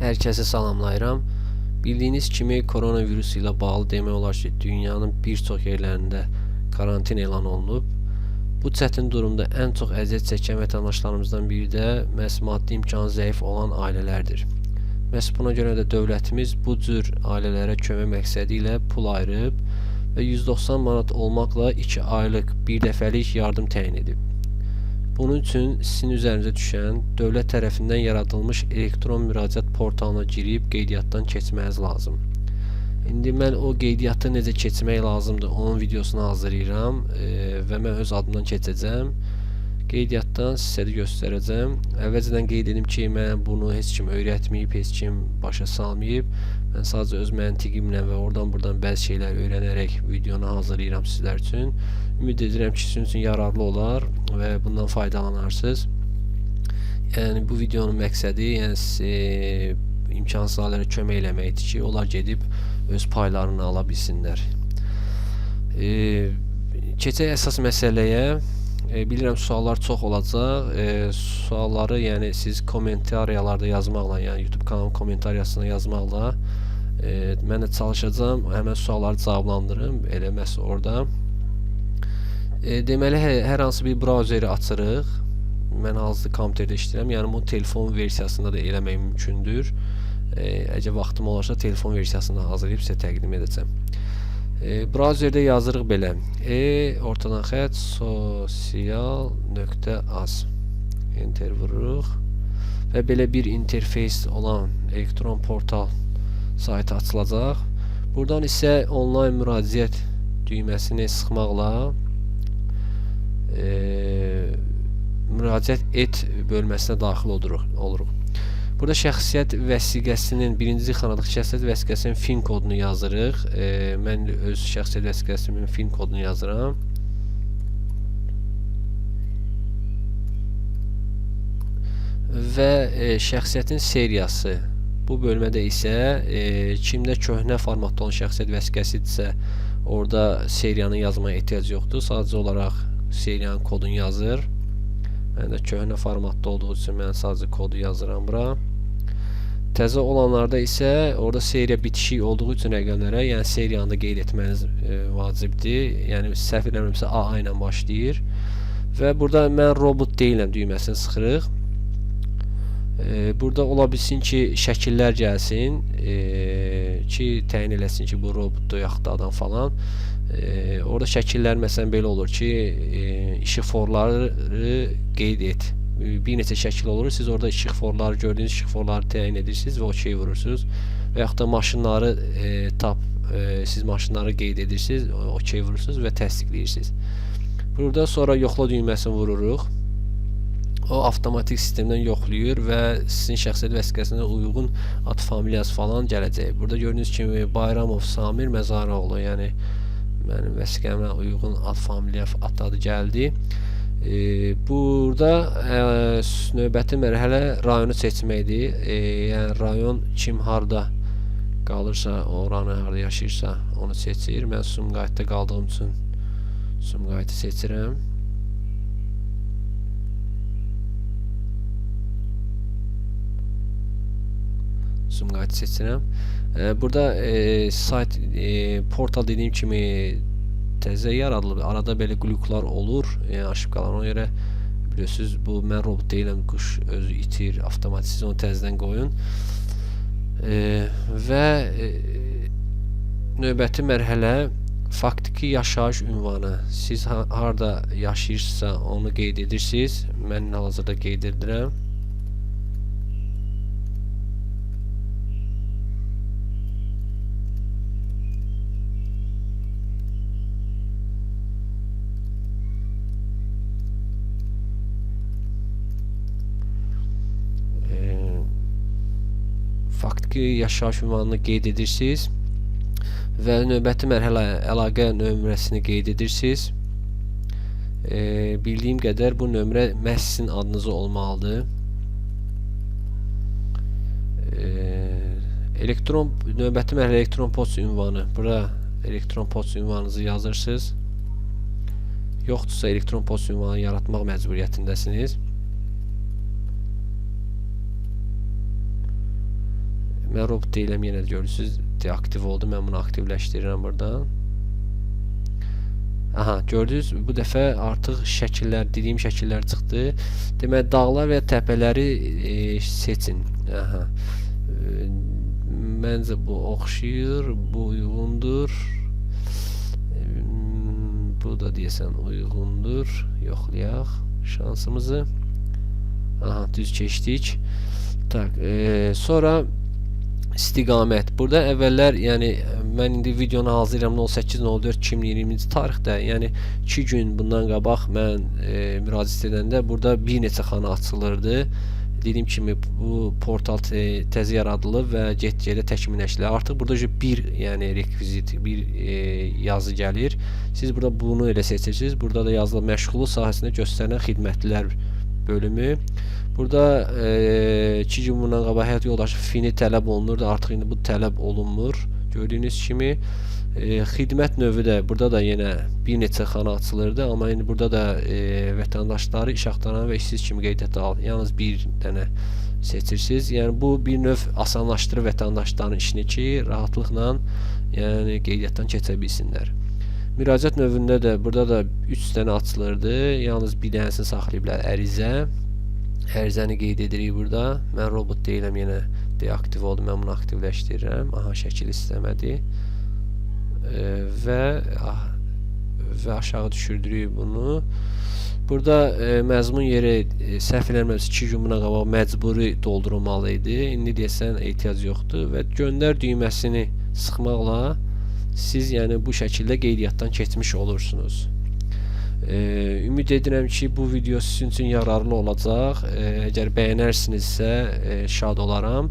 Hər kəsi salamlayıram. Bildiyiniz kimi koronavirus ilə bağlı demək olar ki, dünyanın bir çox yerlərində karantin elan olunub. Bu çətin durumda ən çox əziyyət çəkən vətəndaşlarımızdan biri də məhz maddi imkanı zəif olan ailələrdir. Məhz buna görə də dövlətimiz bu cür ailələrə kömək məqsədi ilə pul ayırıb və 190 manat olmaqla 2 aylıq bir dəfəlik yardım təyin edib. Bunun üçün sizin üzərinizə düşən dövlət tərəfindən yaradılmış elektron müraciət portalına girib qeydiyyatdan keçməniz lazım. İndi mən o qeydiyyatı necə keçmək lazımdır, onun videosunu hazırlayıram e, və mən öz adımdan keçəcəm. Qeydiyyatdan sizə göstərəcəm. Əvvəlcədən qeyd edim ki, mən bunu heç kim öyrətməyib, heç kim başa salmayıb. Mən sadəcə öz məntiqimlə və oradan buradan bəzi şeylər öyrənərək videonu hazırlayıram sizlər üçün. Ümid edirəm ki, sizin üçün yararlı olar və bundan faydalanarsınız. Yəni bu videonun məqsədi, yəni sizi imkansız ailələrə kömək eləməkdir ki, onlar gedib öz paylarını ala bilsinlər. E, keçək əsas məsələyə. E, bilirəm suallar çox olacaq. E, sualları yəni siz kommentariyalarda yazmaqla, yəni YouTube kanalının kommentariyasına yazmaqla e, mən də çalışacağam həmin sualları cavablandırım. Elə məhz orada. E, deməli hər, hər hansı bir brauzeri açırıq. Mən hazır kompüterdə işləyirəm. Yəni bunu telefon versiyasında da eləmək mümkündür. E, əgər vaxtım olarsa telefon versiyasını hazırlayıb sizə təqdim edəcəm. E, brauzerdə yazırıq belə. E ortadan xətt sosial.az Enter vururuq və belə bir interfeys olan elektron portal saytı açılacaq. Buradan isə onlayn müraciət düyməsini sıxmaqla e, müraciət et bölməsinə daxil oluruq. oluruq. Burada şəxsiyyət vəsiqəsinin birinci xanadakı şəxsiyyət vəsiqəsinin fin kodunu yazırıq. E, mən öz şəxsiyyət vəsiqəsimin fin kodunu yazıram. Və e, şəxsiyyətin seriyası. Bu bölmədə isə e, kimdə köhnə formatda olan şəxsiyyət vəsiqəsidirsə, orada seriyanı yazmaya ehtiyac yoxdur. Sadəcə olaraq seriyanın kodunu yazır. Mən də köhnə formatda olduğu üçün mən sadəcə kodu yazıram bura. Təzə olanlarda isə orada seriya bitişik olduğu üçün rəqəmlərə, yəni seriyanı da qeyd etməniz e, vacibdir. Yəni səhv eləmirəmsə AA ilə başlayır. Və burada mən robot deyiləm düyməsini sıxırıq. E, burada ola bilsin ki, şəkillər gəlsin, e, ki təyin eləsin ki, bu robotdur yaxud da adam falan. E, orada şəkillər məsələn belə olur ki, e, işıqforları qeyd et bir neçə şəkil olur. Siz orada işıqforları gördüyünüz işıqforları təyin edirsiniz və OK vurursunuz. Və yaxud da maşınları e, tap e, siz maşınları qeyd edirsiniz, OK vurursunuz və təsdiqləyirsiniz. Burada sonra yoxla düyməsini vururuq. O avtomatik sistemdən yoxlayır və sizin şəxsiyyət vəsiqəsinə uyğun ad familiyası falan gələcək. Burada gördüyünüz kimi Bayramov Samir Məzaroğlu, yəni mənim vəsiqəmə uyğun ad familiya adı gəldi. E, burada e, növbəti mərhələ rayonu seçməkdir. E, yəni rayon kim harda qalırsa, oranı harda yaşayırsa, onu seçir. Mən Sumqayıtda qaldığım üçün Sumqayıtı seçirəm. Sumqayıtı seçirəm. E, burada e, sayt e, portal dediyim kimi təzə yaradılıb. Arada belə qluklar olur, yəni aşıb qalan. Ona görə bilirsiniz, bu mən robot deyiləm, quş özü itir, avtomatik siz onu təzədən qoyun. E, və e, növbəti mərhələ faktiki yaşayış ünvanı. Siz ha harda yaşayırsınızsa onu qeyd edirsiniz. Mən hal-hazırda qeyd edirəm. Faktiki yaşayış ünvanını qeyd edirsiniz və növbəti mərhələ əlaqə nömrəsini qeyd edirsiniz. E, bildiyim qədər bu nömrə məhz sizin adınıza olmalıdır. E, elektron növbəti mərhələ elektron poçt ünvanı. Bura elektron poçt ünvanınızı yazırsınız. Yoxdursa elektron poçt ünvanı yaratmaq məcburiyyətindəsiniz. Mən robot deyiləm yenə də görürsüz. Deaktiv oldu. Mən bunu aktivləşdirirəm buradan. Aha, gördünüz? Bu dəfə artıq şəkillər, dediyim şəkillər çıxdı. Demək, dağlar və təpələri e, seçin. Aha. E, məncə bu oxşayır, bu uyğundur. E, bu da deyəsən uyğundur. Yoxlayaq şansımızı. Aha, düz keçdik. Tak, e, sonra istiqamət. Burada əvvəllər, yəni mən indi videonu hazırlayıram 08.04.2020-ci tarixdə, yəni 2 gün bundan qabaq mən e, müraciət edəndə burada bir neçə xana açılırdı. Dediyim kimi bu portal te təzə yaradılıb və get-gedə təkmilləşdirir. Artıq burada bir, yəni rekvizit, bir e, yazı gəlir. Siz burada bunu elə seçirsiniz. Burada da yazılı məşğulluq sahəsində göstərilən xidmətlər bölümü. Burada eee 2 gün bundan qabaq həyat yoldaşı fini tələb olunurdu. Artıq indi bu tələb olunmur. Gördüyünüz kimi eee, xidmət növü də burada da yenə bir neçə xana açılırdı, amma indi burada da eee, vətəndaşları iş axtaran və işsiz kimi qeydiyyata al. Yalnız bir dənə seçirsiniz. Yəni bu bir növ asanlaşdırır vətəndaşların işini ki, rahatlıqla yəni qeydiyyatdan keçə bilsinlər. Müraciət növündə də burada da 3 dənə açılırdı. Yalnız bir dənəsini saxlayıblar ərizə. Ərizəni qeyd edirik burada. Mən robot deyiləm yenə deaktiv oldu. Mən bunu aktivləşdirirəm. Aha şəkil istəmədi. Ee, və ah, və aşağı düşürdürük bunu. Burada e, məzmun yeri e, səhv eləmirəmsə 2 gün buna qabaq məcburi doldurulmalı idi. İndi deyəsən ehtiyac yoxdur və göndər düyməsini sıxmaqla siz yəni bu şəkildə qeydiyyatdan keçmiş olursunuz. Ee, ümid edirəm ki, bu video sizin üçün yararlı olacaq. Ee, əgər e, şad olaram.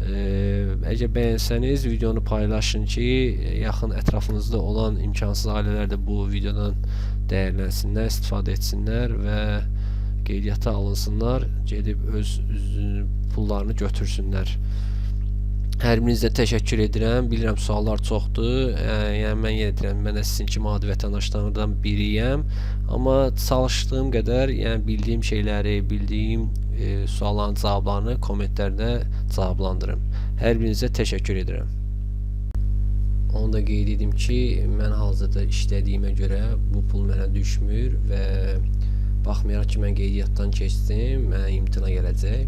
Ee, əgər bəyənsəniz videonu paylaşın ki, yaxın ətrafınızda olan imkansız ailələr də bu videodan dəyərlənsinlər, istifadə etsinlər və qeydiyyata alınsınlar, gedib öz, öz pullarını götürsünlər. Hər birinizə təşəkkür edirəm. Bilirəm suallar çoxdur. Ə, yəni mən yenə deyirəm, mən də sizin kimi adi vətəndaşlardan biriyəm. Amma çalışdığım qədər, yəni bildiyim şeyləri, bildiyim e, sualların cavablarını kommentlərdə cavablandırım. Hər birinizə təşəkkür edirəm. Onu da qeyd edim ki, mən hazırda işlədiyimə görə bu pul mənə düşmür və baxmayaraq ki, mən qeydiyyatdan keçdim, mənə imtina gələcək.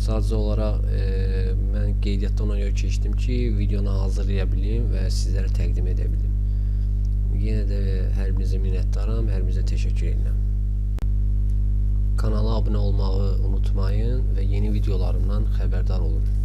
Sadəcə olaraq e, mən qeydiyyatdan ona görə keçdim ki, videonu hazırlaya bilim və sizlərə təqdim edə bilim. Yenə də hər birinizə minnətdaram, hər birinizə təşəkkür edirəm. Kanala abunə olmağı unutmayın və yeni videolarımdan xəbərdar olun.